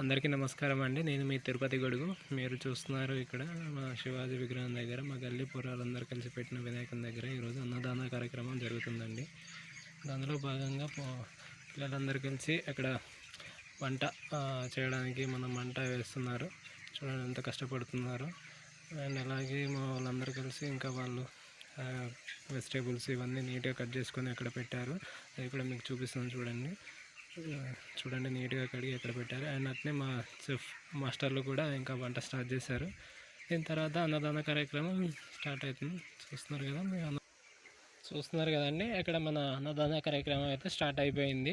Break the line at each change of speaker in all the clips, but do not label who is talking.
అందరికీ నమస్కారం అండి. నేను మీ తిరుపతి గొడుగు. మీరు చూస్తున్నారు ఇక్కడ మా శివాజీ విగ్రహం దగ్గర మా గల్లీ పురాలందరూ కలిసి పెట్టిన వినాయకుని దగ్గర ఈరోజు అన్నదాన కార్యక్రమం జరుగుతుందండి. దానిలో భాగంగా పిల్లలందరూ కలిసి అక్కడ వంట చేయడానికి మనం మంట వేస్తున్నారు. చూడండి ఎంత కష్టపడుతున్నారు. అండ్ అలాగే మా వాళ్ళందరూ కలిసి ఇంకా వాళ్ళు వెజిటేబుల్స్ ఇవన్నీ నీట్గా కట్ చేసుకొని అక్కడ పెట్టారు. అది కూడా మీకు చూపిస్తాను చూడండి. చూడండి నీట్గా కడిగి ఎక్కడ పెట్టారు. అండ్ అట్నే మా చెఫ్ మాస్టర్లు కూడా ఇంకా వంట స్టార్ట్ చేశారు. దీని తర్వాత అన్నదాన కార్యక్రమం స్టార్ట్ అవుతుంది. చూస్తున్నారు కదా మీ అన్న చూస్తున్నారు కదండి ఇక్కడ మన అన్నదాన కార్యక్రమం అయితే స్టార్ట్ అయిపోయింది.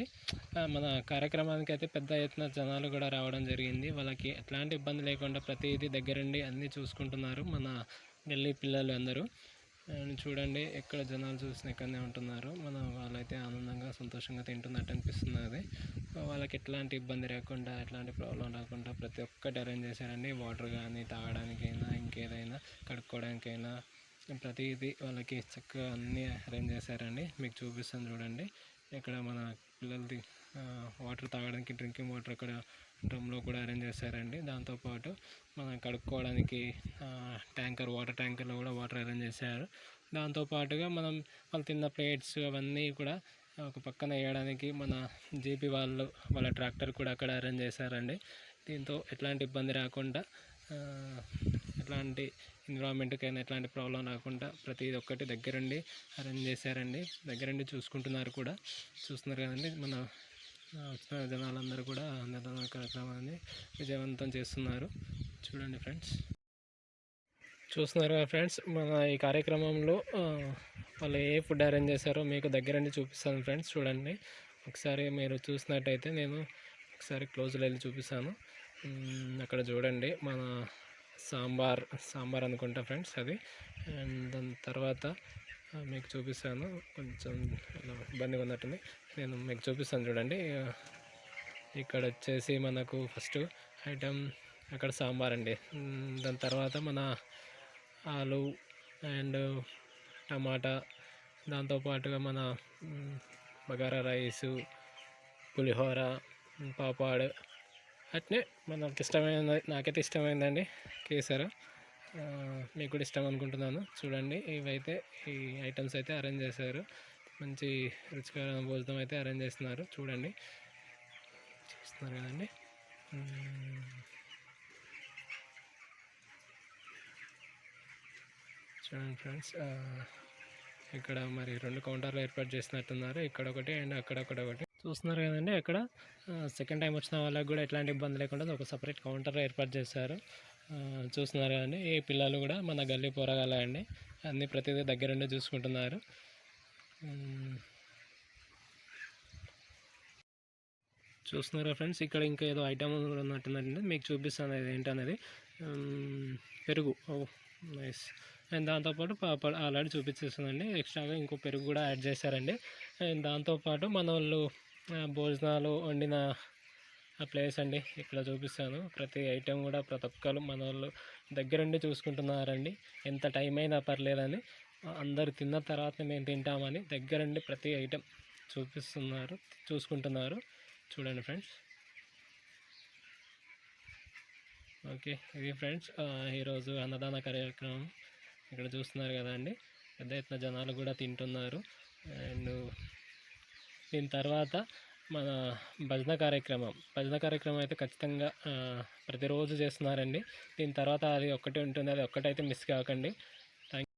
మన కార్యక్రమానికి అయితే పెద్ద ఎత్తున జనాలు కూడా రావడం జరిగింది. వాళ్ళకి ఎట్లాంటి ఇబ్బంది లేకుండా ప్రతిదీ దగ్గరుండి అన్నీ చూసుకుంటున్నారు మన ఢిల్లీ పిల్లలు అందరూ చూడండి ఎక్కడ జనాలు చూసిన ఇక్కడనే ఉంటున్నారు. మన వాళ్ళైతే బాగా సంతోషంగా తింటున్నట్టు అనిపిస్తున్నది. వాళ్ళకి ఎట్లాంటి ఇబ్బంది లేకుండా ఎట్లాంటి ప్రాబ్లం రాకుండా ప్రతి ఒక్కటి అరేంజ్ చేశారండి. వాటర్ కానీ తాగడానికైనా ఇంకేదైనా కడుక్కోవడానికైనా ప్రతిదీ వాళ్ళకి చక్కగా అన్నీ అరేంజ్ చేశారండి. మీకు చూపిస్తాను చూడండి. ఇక్కడ మన పిల్లలది వాటర్ తాగడానికి డ్రింకింగ్ వాటర్ ఇక్కడ డ్రమ్లో కూడా అరేంజ్ చేశారండి. దాంతోపాటు మనం కడుక్కోవడానికి ట్యాంకర్ వాటర్ ట్యాంకర్లో కూడా వాటర్ అరేంజ్ చేశారు. దాంతోపాటుగా మనం వాళ్ళు తిన్న ప్లేట్స్ అవన్నీ కూడా ఒక పక్కన వేయడానికి మన జేపీ వాళ్ళు వాళ్ళ ట్రాక్టర్ కూడా అక్కడ అరేంజ్ చేశారండి. దీంతో ఎట్లాంటి ఇబ్బంది రాకుండా ఎట్లాంటి ఎన్విరాన్మెంట్కైనా ఎట్లాంటి ప్రాబ్లం రాకుండా ప్రతి ఒక్కటి దగ్గరుండి అరేంజ్ చేశారండి. దగ్గరుండి చూసుకుంటున్నారు కూడా. చూస్తున్నారు కదండి మన వచ్చిన జనాలందరూ కూడా అన్నదాన కార్యక్రమాన్ని విజయవంతం చేస్తున్నారు. చూడండి ఫ్రెండ్స్. చూస్తున్నారు ఫ్రెండ్స్? మన ఈ కార్యక్రమంలో వాళ్ళు ఏ ఫుడ్ అరేంజ్ చేశారో మీకు దగ్గరండి చూపిస్తాను ఫ్రెండ్స్ చూడండి. ఒకసారి మీరు చూసినట్టయితే నేను ఒకసారి క్లోజ్లో వెళ్ళి చూపిస్తాను. అక్కడ చూడండి మన సాంబార్ సాంబార్ అనుకుంటా ఫ్రెండ్స్ అది. అండ్ దాని తర్వాత మీకు చూపిస్తాను. కొంచెం ఇబ్బందిగా ఉన్నట్టుంది. నేను మీకు చూపిస్తాను చూడండి. ఇక్కడ వచ్చేసి మనకు ఫస్ట్ ఐటమ్ అక్కడ సాంబార్ అండి. దాని తర్వాత మన ఆలు అండ్ టమాటా దాంతోపాటుగా మన బగారా రైసు పులిహోర పాపాడ్. అట్నే మనకి ఇష్టమైన నాకైతే ఇష్టమైందండి కేసర. మీకు కూడా ఇష్టం అనుకుంటున్నాను. చూడండి ఇవైతే ఈ ఐటమ్స్ అయితే అరేంజ్ చేశారు. మంచి రుచికరమైన భోజనం అయితే అరేంజ్ చేస్తున్నారు. చూడండి. చూస్తున్నారు కదండి. చూడండి ఫ్రెండ్స్ uh, ఇక్కడ మరి రెండు కౌంటర్లు ఏర్పాటు చేసినట్టున్నారు. ఇక్కడ ఒకటి అండ్ అక్కడ ఒకటి ఒకటి. చూస్తున్నారు కదండి ఇక్కడ సెకండ్ టైం వచ్చిన వాళ్ళకి కూడా ఎట్లాంటి ఇబ్బంది లేకుండా ఒక సపరేట్ కౌంటర్ ఏర్పాటు చేశారు. చూస్తున్నారు కదండి ఈ పిల్లలు కూడా మన గల్లీ పోరగాలే అండి. అన్నీ ప్రతిదీ దగ్గరుండి చూసుకుంటున్నారు. చూస్తున్నారా ఫ్రెండ్స్ ఇక్కడ ఇంకా ఏదో ఐటమ్ ఉన్నట్టున్నారండి మీకు చూపిస్తాను అది ఏంటనేది. పెరుగు. ఓ నైస్ అండ్ దాంతోపాటు అలాంటి ఆల్రెడీ చూపించేస్తుందండి ఎక్స్ట్రాగా ఇంకో పెరుగు కూడా యాడ్ చేశారండి. అండ్ దాంతోపాటు మన వాళ్ళు భోజనాలు వండిన ఆ ప్లేస్ అండి. ఇక్కడ చూపిస్తాను. ప్రతి ఐటెం కూడా ప్రతి ఒక్కరు మన వాళ్ళు దగ్గరుండి చూసుకుంటున్నారండి. ఎంత టైం అయినా పర్లేదని. అందరు తిన్న తర్వాత మేము తింటామని దగ్గరుండి ప్రతి ఐటెం చూపిస్తున్నారు చూసుకుంటున్నారు. చూడండి ఫ్రెండ్స్. ఓకే ఇది ఫ్రెండ్స్ ఈరోజు అన్నదాన కార్యక్రమం. ఇక్కడ చూస్తున్నారు కదండి పెద్ద ఎత్తున జనాలు కూడా తింటున్నారు. అండ్ దీని తర్వాత మన భజన కార్యక్రమం. భజన కార్యక్రమం అయితే ఖచ్చితంగా ప్రతిరోజు చేస్తున్నారండి. దీని తర్వాత అది ఒక్కటే ఉంటుంది. అది ఒక్కటైతే మిస్ కాకండి. థ్యాంక్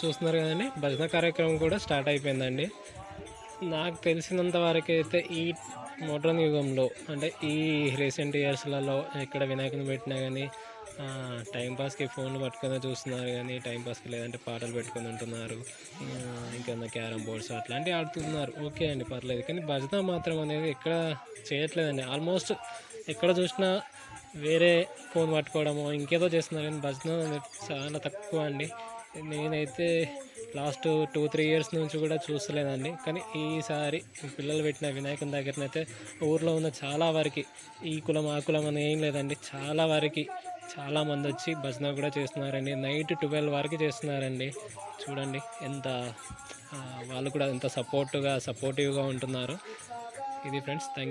చూస్తున్నారు కదండి. భజన కార్యక్రమం కూడా స్టార్ట్ అయిపోయిందండి. నాకు తెలిసినంత వరకు అయితే ఈ మోడ్రన్ యుగంలో అంటే ఈ రీసెంట్ ఇయర్స్లలో ఎక్కడ వినాయకుని పెట్టినా కానీ టైంపాస్కి ఫోన్లు పట్టుకొని చూస్తున్నారు కానీ టైంపాస్కి లేదంటే పాటలు పెట్టుకొని ఉంటున్నారు. ఇంకేమన్నా క్యారమ్ బోర్డ్స్ అట్లాంటివి ఆడుతున్నారు. ఓకే అండి పర్లేదు. కానీ భజన మాత్రం అనేది ఎక్కడ చేయట్లేదండి. ఆల్మోస్ట్ ఎక్కడ చూసినా వేరే ఫోన్ పట్టుకోవడము ఇంకేదో చేస్తున్నారు కానీ భజన చాలా తక్కువ అండి. నేనైతే లాస్ట్ టూ త్రీ ఇయర్స్ నుంచి కూడా చూస్తలేదండి కానీ ఈసారి పిల్లలు పెట్టిన వినాయకుని దగ్గరనైతే ఊర్లో ఉన్న చాలా వరకు ఈ కులం ఆ కులం అని ఏం లేదండి. చాలా వరకు చాలా మంది వచ్చి భజన కూడా చేస్తున్నారండి. నైట్ ట్వెల్వ్ వరకు చేస్తున్నారండి. చూడండి ఎంత వాళ్ళు కూడా ఎంత సపోర్టుగా సపోర్టివ్గా ఉంటున్నారు. ఇది ఫ్రెండ్స్ థ్యాంక్